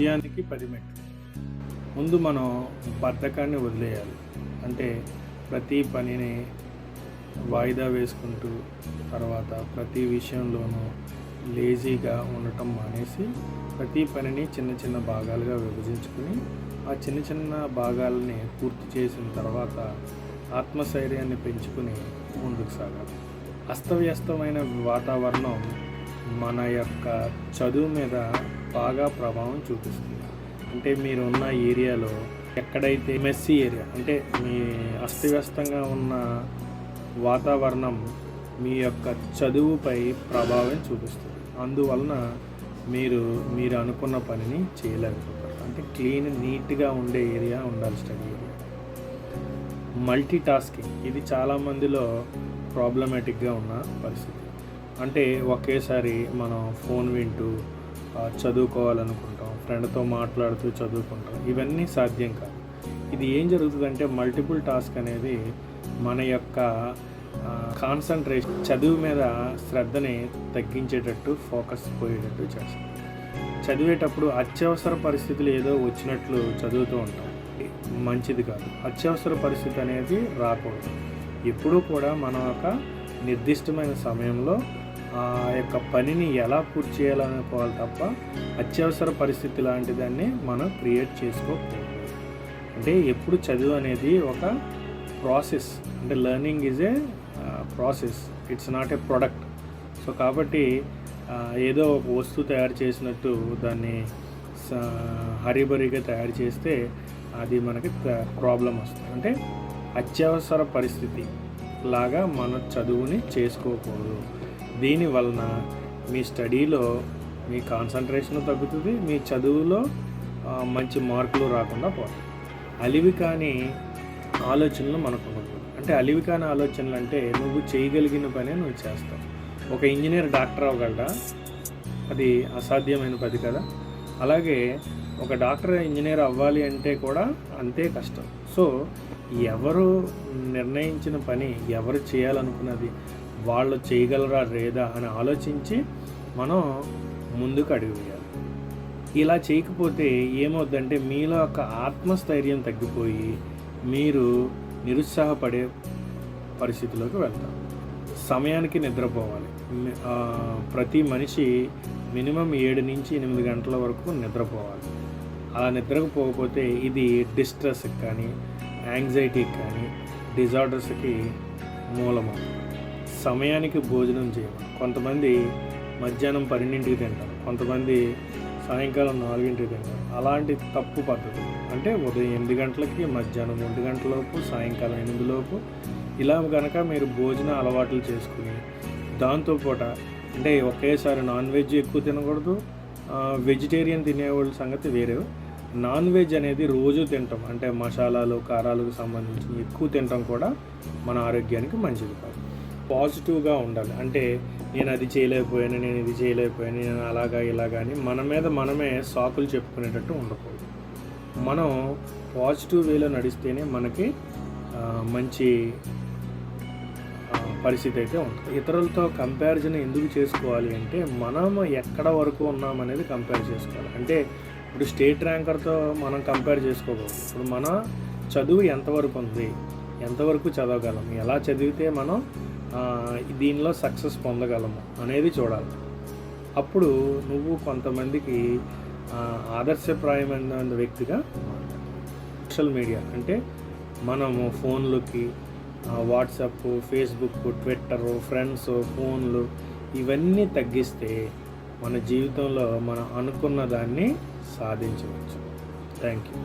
విజయానికి పది మెట్లు ముందు మనం బద్ధకాన్ని వదిలేయాలి. అంటే ప్రతి పనిని వాయిదా వేసుకుంటూ తర్వాత ప్రతి విషయంలోనూ లేజీగా ఉండటం మానేసి ప్రతి పనిని చిన్న చిన్న భాగాలుగా విభజించుకుని ఆ చిన్న చిన్న భాగాలని పూర్తి చేసిన తర్వాత ఆత్మస్థైర్యాన్ని పెంచుకుని ముందుకు సాగాలి. అస్తవ్యస్తమైన వాతావరణం మన యొక్క చదువు మీద బాగా ప్రభావం చూపిస్తుంది. అంటే మీరు ఉన్న ఏరియాలో ఎక్కడైతే మెస్సీ ఏరియా అంటే మీ అస్తవ్యస్తంగా ఉన్న వాతావరణం మీ యొక్క చదువుపై ప్రభావం చూపిస్తుంది. అందువలన మీరు మీరు అనుకున్న పనిని చేయలేకపోతారు. అంటే క్లీన్ నీట్గా ఉండే ఏరియా ఉండాలి స్టడీ ఏరియా మల్టీ టాస్కింగ్ ఇది చాలామందిలో ప్రాబ్లమేటిక్గా ఉన్న పరిస్థితి. అంటే ఒకేసారి మనం ఫోన్ వింటూ చదువుకోవాలనుకుంటాం ఫ్రెండ్తో మాట్లాడుతూ చదువుకుంటాం ఇవన్నీ సాధ్యం కాదు. ఇది ఏం జరుగుతుందంటే మల్టిపుల్ టాస్క్ అనేది మన యొక్క కాన్సన్ట్రేషన్ చదువు మీద శ్రద్ధని తగ్గించేటట్టు ఫోకస్ పోయేటట్టు చేస్తుంది చదివేటప్పుడు అత్యవసర పరిస్థితులు ఏదో వచ్చినట్లు చదువుతూ ఉంటాం. మంచిది కాదు. అత్యవసర పరిస్థితి అనేది రాకూడదు. ఎప్పుడూ కూడా మనం ఒక నిర్దిష్టమైన సమయంలో ఆ యొక్క పనిని ఎలా పూర్తి చేయాలనుకోవాలి తప్ప అత్యవసర పరిస్థితి లాంటి దాన్ని మనం క్రియేట్ చేసుకోకూడదు. అంటే ఎప్పుడు చదువు అనేది ఒక ప్రాసెస్ అంటే learning is a process it's not a product. So కాబట్టి ఏదో ఒక వస్తువు తయారు చేసినట్టు దాన్ని స- హరిబరిగా తయారు చేస్తే అది మనకి ప్రాబ్లం వస్తుంది. అంటే అత్యవసర పరిస్థితి లాగా మన చదువుని చేసుకోకూడదు. దీని వలన మీ స్టడీలో మీ కాన్సన్ట్రేషన్ తగ్గుతుంది మీ చదువులో మంచి మార్కులు రాకుండా పోతాయి. అలివి కాని ఆలోచనలు మనకు ఉండకూడదు అంటే అలివి కాని ఆలోచనలు అంటే నువ్వు చేయగలిగిన పనే నువ్వు చేస్తావు. ఒక ఇంజనీర్ డాక్టర్ అవ్వగలడా? అది అసాధ్యమైన పది కదా. అలాగే ఒక డాక్టర్ ఇంజనీర్ అవ్వాలి అంటే కూడా అంతే కష్టం. సో ఎవరు నిర్ణయించిన పని ఎవరు చేయాలనుకున్నది వాళ్ళు చేయగలరా లేదా అని ఆలోచించి మనం ముందుకు అడుగు వేయాలి. ఇలా చేయకపోతే ఏమవుద్దంటే మీలో ఒక ఆత్మస్థైర్యం తగ్గిపోయి మీరు నిరుత్సాహపడే పరిస్థితిలోకి వెళ్తారు. సమయానికి నిద్రపోవాలి. ప్రతి మనిషి మినిమం ఏడు నుంచి ఎనిమిది గంటల వరకు నిద్రపోవాలి. అలా నిద్రపోకపోతే ఇది డిస్ట్రెస్కి కానీ యాంగ్జైటీకి కానీ డిజార్డర్స్కి మూలము సమయానికి భోజనం చేయడం కొంతమంది మధ్యాహ్నం పన్నెండింటికి తింటారు. కొంతమంది సాయంకాలం నాలుగింటికి తింటారు. అలాంటి తప్పు పద్ధతి అంటే ఉదయం ఎనిమిది గంటలకి మధ్యాహ్నం ఒంటి గంటలలోపు సాయంకాలం ఎనిమిదిలోపు ఇలా కనుక మీరు భోజన అలవాట్లు చేసుకుని దాంతోపాటు అంటే ఒకేసారి నాన్ వెజ్ ఎక్కువ తినకూడదు. వెజిటేరియన్ తినేవాళ్ళ సంగతి వేరే. నాన్ వెజ్ అనేది రోజు తింటాం. అంటే మసాలాలు కారాలకు సంబంధించి ఎక్కువ తినటం కూడా మన ఆరోగ్యానికి మంచిది కాదు. పాజిటివ్గా ఉండాలి. అంటే నేను అది చేయలేకపోయాను నేను ఇది చేయలేకపోయాను నేను అలాగా ఇలాగా అని మన మీద మనమే సాకులు చెప్పుకునేటట్టు ఉండకూడదు. మనం పాజిటివ్ వేలో నడిస్తేనే మనకి మంచి పరిస్థితి అయితే ఉంటుంది. ఇతరులతో కంపారిజన్ ఎందుకు చేసుకోవాలి అంటే మనం ఎక్కడ వరకు ఉన్నామనేది కంపేర్ చేసుకోవాలి. అంటే ఇప్పుడు స్టేట్ ర్యాంకర్తో మనం కంపేర్ చేసుకోకూడదు. ఇప్పుడు మన చదువు ఎంతవరకు ఉంది? ఎంతవరకు చదవగలం? ఎలా చదివితే మనం దీనిలో సక్సెస్ పొందగలము అనేది చూడాలి. అప్పుడు నువ్వు కొంతమందికి ఆదర్శప్రాయమైన వ్యక్తిగా సోషల్ మీడియా అంటే మనము ఫోన్లకి వాట్సాప్ ఫేస్బుక్ ట్విట్టర్ ఫ్రెండ్స్ ఫోన్లు ఇవన్నీ తగ్గిస్తే మన జీవితంలో మనం అనుకున్న దాన్ని సాధించవచ్చు. Thank you.